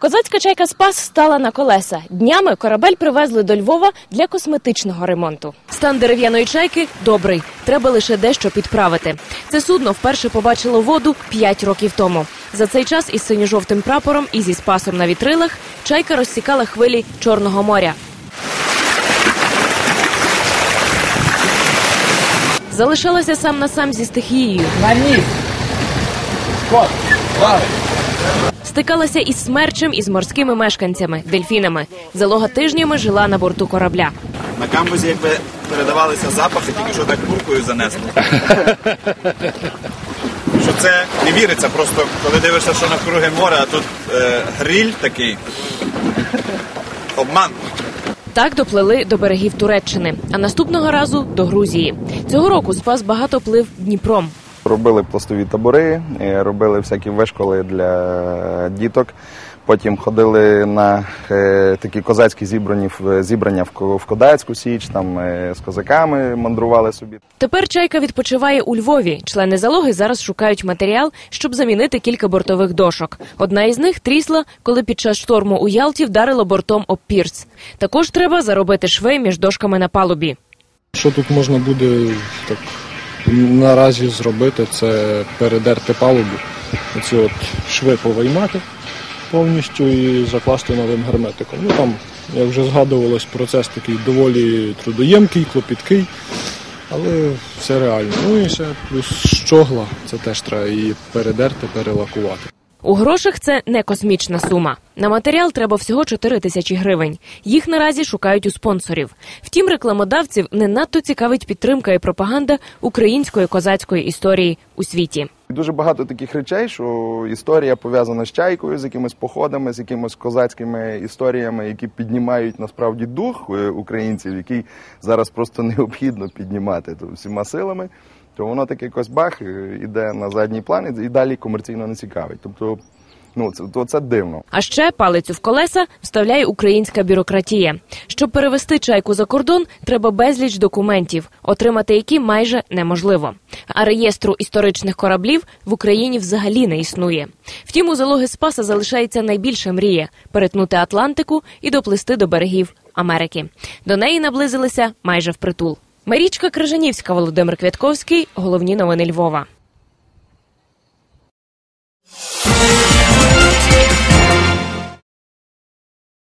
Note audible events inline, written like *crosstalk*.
Козацька чайка Спас стала на колеса. Днями корабель привезли до Львова для косметичного ремонту. Стан дерев'яної чайки добрий. Треба лише дещо підправити. Це судно вперше побачило воду 5 років тому. За цей час із синьо-жовтим прапором і зі спасом на вітрилах чайка розсікала хвилі Чорного моря. Залишалася сам на сам зі стихією. Стикалася із смерчем і з морськими мешканцями, дельфінами. Залога тижнями жила на борту корабля. На камбузі якби передавалися запахи, тільки що так куркою занесли. *laughs* що це не віриться, просто коли дивишся, що навкруги море, а тут е, гриль такий. Обман. Так доплили до берегів Туреччини, а наступного разу до Грузії. Цього року спас багато плив Дніпром. Робили пластові табори, е, робили всякі вишколи для діток. Потім ходили на е, такі козацькі зібрані в- зібрання в Кодацьку Січ, там е, з козаками мандрували собі. Тепер чайка відпочиває у Львові. Члени залоги зараз шукають матеріал, щоб замінити кілька бортових дошок. Одна із них трісла, коли під час шторму у Ялті вдарило бортом об пірс. Також треба заробити шви між дошками на палубі. Що тут можна буде так наразі зробити, це передерти палубу, оці от шви повиймати повністю і закласти новим герметиком. Ну там, як вже згадувалось, процес такий доволі трудоємкий, клопіткий, але все реально. Ну і ще плюс щогла, це теж треба її передерти, перелакувати. У грошах це не космічна сума. На матеріал треба всього 4 тисячі гривень. Їх наразі шукають у спонсорів. Втім, рекламодавців не надто цікавить підтримка і пропаганда української козацької історії у світі. Дуже багато таких речей, що історія пов'язана з чайкою, з якимись походами, з якимись козацькими історіями, які піднімають насправді дух е, українців, який зараз просто *laughs* необхідно піднімати то всіма силами. То воно так якось бах е, іде на задній план і далі комерційно не цікавить. Тобто, ну це то це дивно. А ще палицю в колеса вставляє українська бюрократія. Щоб перевести чайку за кордон, треба безліч документів, отримати які майже неможливо. А реєстру історичних кораблів в Україні взагалі не існує. Втім, у залоги Спаса залишається найбільша мрія перетнути Атлантику і доплисти до берегів Америки. До неї наблизилися майже впритул. Марічка Крижанівська, Володимир Квятковський. Головні новини Львова.